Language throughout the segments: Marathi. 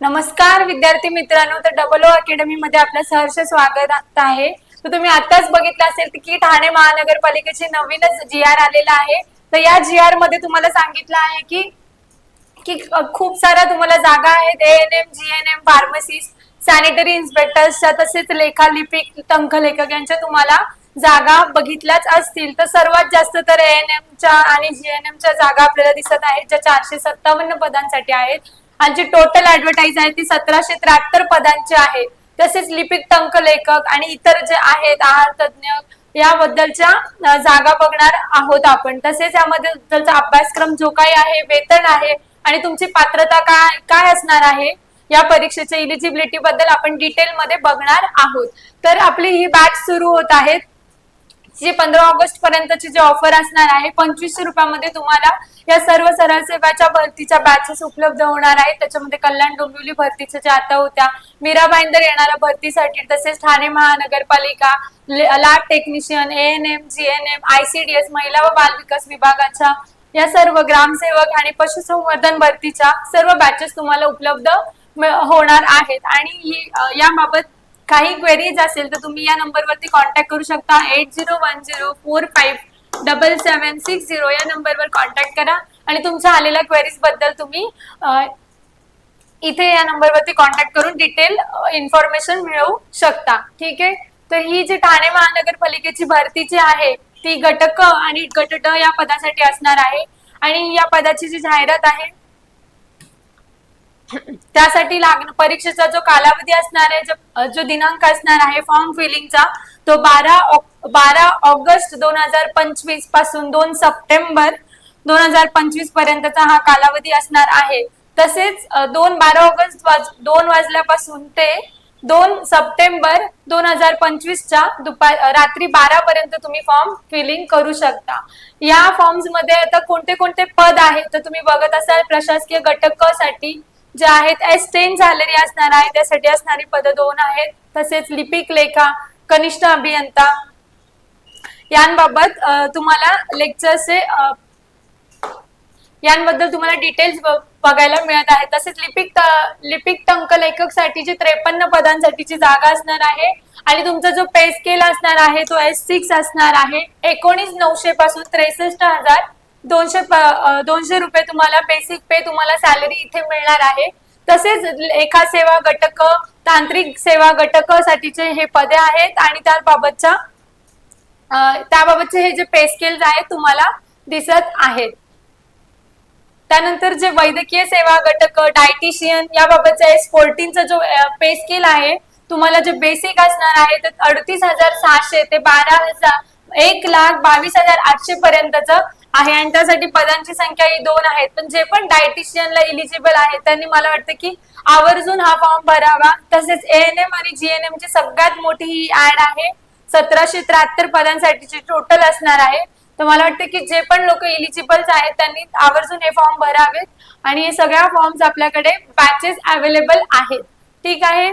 नमस्कार विद्यार्थी मित्रांनो. तर डबल ओ अकॅडमी मध्ये आपलं सहर्ष स्वागत आहे. तर तुम्ही आताच बघितलं असेल की ठाणे महानगरपालिकेचे नवीनच जी आर आलेला आहे. तर या जी आरमध्ये तुम्हाला सांगितलं आहे की की खूप साऱ्या तुम्हाला जागा आहेत. A N M G N M pharmacist sanitary इन्स्पेक्टर्सच्या तसेच लेखालिपिक टंकलेखक यांच्या तुम्हाला जागा बघितल्याच असतील. तर सर्वात जास्त तर ए एन एमच्या आणि जी एन एमच्या जागा आपल्याला दिसत आहेत ज्या चारशे सत्तावन्न पदांसाठी आहेत. आणि जी टोटल ऍडव्हर्टाईज आहे ती सतराशे त्र्याहत्तर पदांची आहे. तसेच लिपिक टंक लेखक आणि इतर जे आहेत आहार तज्ज्ञ याबद्दलच्या जागा बघणार आहोत आपण. तसेच यामध्ये त्याचा अभ्यासक्रम जो काही आहे वेतन आहे आणि तुमची पात्रता काय काय असणार आहे या परीक्षेच्या इलिजिबिलिटी बद्दल आपण डिटेल मध्ये बघणार आहोत. तर आपली ही बॅच सुरू होत आहेत. जे पंधरा ऑगस्ट पर्यंतची जी ऑफर असणार आहे पंचवीसशे रुपयामध्ये तुम्हाला या सर्व सरळ सेवाच्या भरतीच्या बॅचेस उपलब्ध होणार आहेत. त्याच्यामध्ये कल्याण डोंबिवली भरतीच्या ज्या आता होत्या मीरा भाईंदर येणाऱ्या भरतीसाठी तसेच ठाणे महानगरपालिका lab technician A N M G N M ICDS महिला व बाल विकास विभागाच्या या सर्व ग्रामसेवक आणि पशुसंवर्धन भरतीच्या सर्व बॅचेस तुम्हाला उपलब्ध होणार आहेत. आणि ही याबाबत काही क्वेरीज असेल तर तुम्ही या नंबरवरती कॉन्टॅक्ट करू शकता. Eight zero one zero four five double seven six zero या नंबरवर कॉन्टॅक्ट करा. आणि तुमच्या आलेल्या क्वेरीजबद्दल तुम्ही इथे या नंबरवरती कॉन्टॅक्ट करून डिटेल इन्फॉर्मेशन मिळवू शकता. ठीक आहे? तर ही जी ठाणे महानगरपालिकेची भरती जी आहे ती गटक आणि गट ड या पदासाठी असणार आहे. आणि या पदाची जी जाहिरात आहे त्यासाठी लागण परीक्षेचा जो कालावधी असणार आहे जो- दिनांक असणार आहे फॉर्म फिलिंगचा तो बारा बारा ऑगस्ट दोन हजार पंचवीसपासून दोन सप्टेंबर दोन हजार पंचवीस पर्यंतचा हा कालावधी असणार आहे. तसेच दोन बारा ऑगस्ट वाज दोन वाजल्यापासून ते दोन सप्टेंबर दोन हजार पंचवीसच्या दुपार रात्री बारा पर्यंत तुम्ही फॉर्म फिलिंग करू शकता. या फॉर्म्समध्ये आता कोणते कोणते पद आहेत तर तुम्ही बघत असाल प्रशासकीय घटकासाठी जे आहेत एस टेन झालेली असणार आहे त्यासाठी असणारी पद दोन आहेत. तसेच लिपिक लेखा कनिष्ठ अभियंता यांबाबत तुम्हाला लेक्चरचे यांबद्दल तुम्हाला डिटेल्स बघायला मिळत आहे तसेच लिपिक लिपिक टंक लेखक साठीची त्रेपन्न पदांसाठीची जागा असणार आहे आणि तुमचा जो पे स्केल असणार आहे तो एस सिक्स असणार आहे. एकोणीस नऊशे पासून त्रेसष्ट हजार दोनशे दोनशे रुपये तुम्हाला बेसिक पे तुम्हाला सॅलरी इथे मिळणार आहे. तसेच लेखा सेवा घटक तांत्रिक सेवा घटक साठीचे हे पदे आहेत आणि त्याबाबतच्या त्याबाबतचे हे जे पे स्केल्स आहेत तुम्हाला दिसत आहेत. त्यानंतर जे वैद्यकीय सेवा घटक डायटिशियन याबाबतचा एस फोर्टीनचा जो पे स्केल आहे तुम्हाला जे बेसिक असणार आहे ते अडतीस हजार सहाशे ते बारा हजार एक लाख बावीस हजार आठशे पर्यंतचं आहे आणि त्यासाठी पदांची संख्या ही दोन आहेत. पण जे पण डायटिशियनला इलिजिबल आहे त्यांनी मला वाटतं की आवर्जून हा फॉर्म भरावा. तसेच एएनएम आणि जीएनएम ची सगळ्यात मोठी ही ऍड आहे. सतराशे त्र्याहत्तर पदांसाठीची टोटल असणार आहे. तर मला वाटतं की जे पण लोक इलिजिबल आहेत त्यांनी आवर्जून हे फॉर्म भरावेत. आणि हे सगळ्या फॉर्म्स आपल्याकडे बॅचेस अवेलेबल आहेत. ठीक आहे?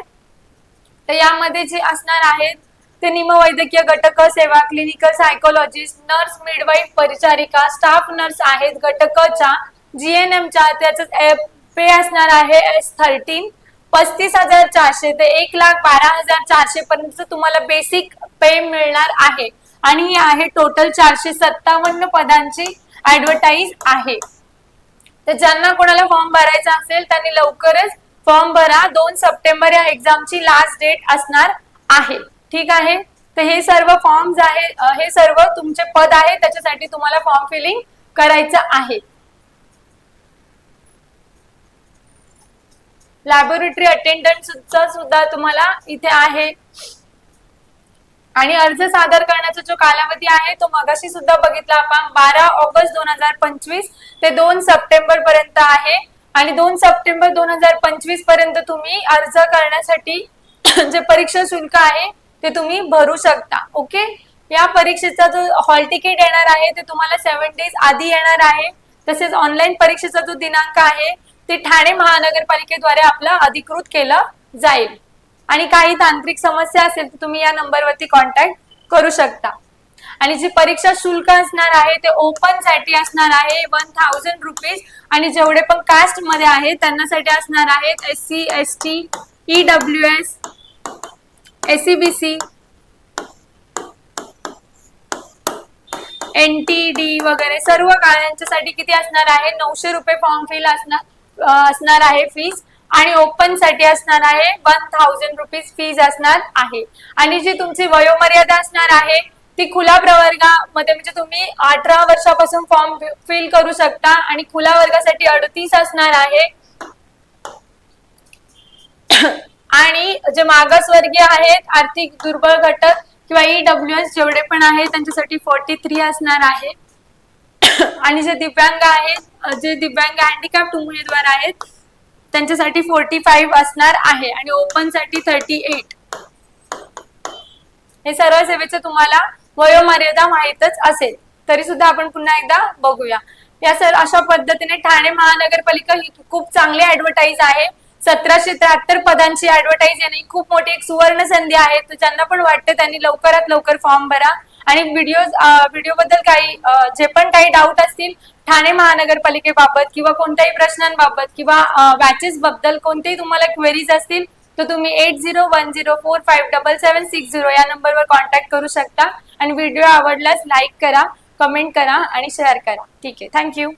तर यामध्ये जे असणार आहेत ते निमवैद्यकीय घटक सेवा क्लिनिकल सायकोलॉजिस्ट नर्स मिडवाईफ परिचारिका स्टाफ नर्स आहेत घटकच्या. जीएनएमच्या त्याचं पे असणार आहे एस थर्टीन पस्तीस हजार चारशे ते एक लाख बारा हजार चारशे पर्यंत तुम्हाला बेसिक पे मिळणार आहे. आणि ही आहे टोटल चारशे सत्तावन्न पदांची ऍडव्हर्टाईज आहे. तर ज्यांना कोणाला फॉर्म भरायचा असेल त्यांनी लवकरच फॉर्म भरा. दोन सप्टेंबर या एक्झामची लास्ट डेट असणार आहे. ठीक आहे? तर हे सर्व फॉर्म्स आहे हे सर्व तुमचे पद आहे त्याच्यासाठी तुम्हाला फॉर्म फिलिंग करायचं आहे. लॅबोरेटरी अटेंडंट सुद्धा तुम्हाला इथे आहे. आणि अर्ज सादर करण्याचा जो कालावधी आहे तो मगाशी सुद्धा बघितला आपण. बारा ऑगस्ट दोन हजार पंचवीस ते दोन सप्टेंबर पर्यंत आहे. आणि दोन सप्टेंबर दोन हजार पंचवीसपर्यंत तुम्ही अर्ज करण्यासाठी जे परीक्षा शुल्क आहे ते तुम्ही भरू शकता ओके? या परीक्षेचा जो हॉल तिकीट येणार आहे ते तुम्हाला सेव्हन डेज आधी येणार आहे. तसेच ऑनलाईन परीक्षेचा जो दिनांक आहे ते ठाणे महानगरपालिकेद्वारे आपला अधिकृत केलं जाईल. आणि काही तांत्रिक समस्या असेल तर तुम्ही या नंबरवरती कॉन्टॅक्ट करू शकता. आणि जी परीक्षा शुल्क असणार आहे ते ओपनसाठी असणार आहे वन थाउजंड रुपीज आणि जेवढे पण कास्टमध्ये आहेत त्यांनासाठी असणार आहेत S C S T E S SEBC NTD N T D वगैरे सर्व गाळ्यांच्यासाठी किती असणार आहे? नऊशे रुपये फॉर्म फील असणार असणार आहे फीज आणि ओपनसाठी असणार आहे वन थाउजंड रुपीज फीज असणार आहे. आणि जी तुमची वयोमर्यादा असणार आहे ती खुला प्रवर्गामध्ये म्हणजे तुम्ही अठरा वर्षापासून फॉर्म फिल करू शकता. आणि खुला वर्गासाठी अडतीस असणार आहे. आणि जे मागासवर्गीय आहेत आर्थिक दुर्बळ घटक किंवा ई डब्ल्यू एस जेवढे पण आहेत त्यांच्यासाठी फोर्टी थ्री असणार आहे. आणि जे दिव्यांग आहेत जे दिव्यांग हँडिकॅप्ट उमेदवार आहेत त्यांच्यासाठी फोर्टी फाईव्ह असणार आहे आणि ओपनसाठी थर्टी एट हे सर्व सेवेचे तुम्हाला वयोमर्यादा माहीतच असेल. तरी सुद्धा आपण पुन्हा एकदा बघूया. या सर अशा पद्धतीने ठाणे महानगरपालिका ही खूप चांगली ऍडव्हर्टाईज आहे. सतराशे त्र्याहत्तर पदांची ऍडव्हर्टाईज येणे खूप मोठी एक सुवर्ण संधी आहे. तर ज्यांना पण वाटते त्यांनी लवकरात लवकर फॉर्म भरा. आणि व्हिडिओ व्हिडिओ बद्दल काही जे पण काही डाऊट असतील ठाणे महानगरपालिकेबाबत किंवा कोणत्याही प्रश्नांबाबत किंवा बॅचेस बद्दल कोणतेही तुम्हाला क्वेरीज असतील तर तुम्ही eight zero one zero four five double seven six zero या नंबरवर कॉन्टॅक्ट करू शकता. आणि व्हिडिओ आवडल्यास लाईक करा कमेंट करा आणि शेअर करा. ठीक आहे. थँक्यू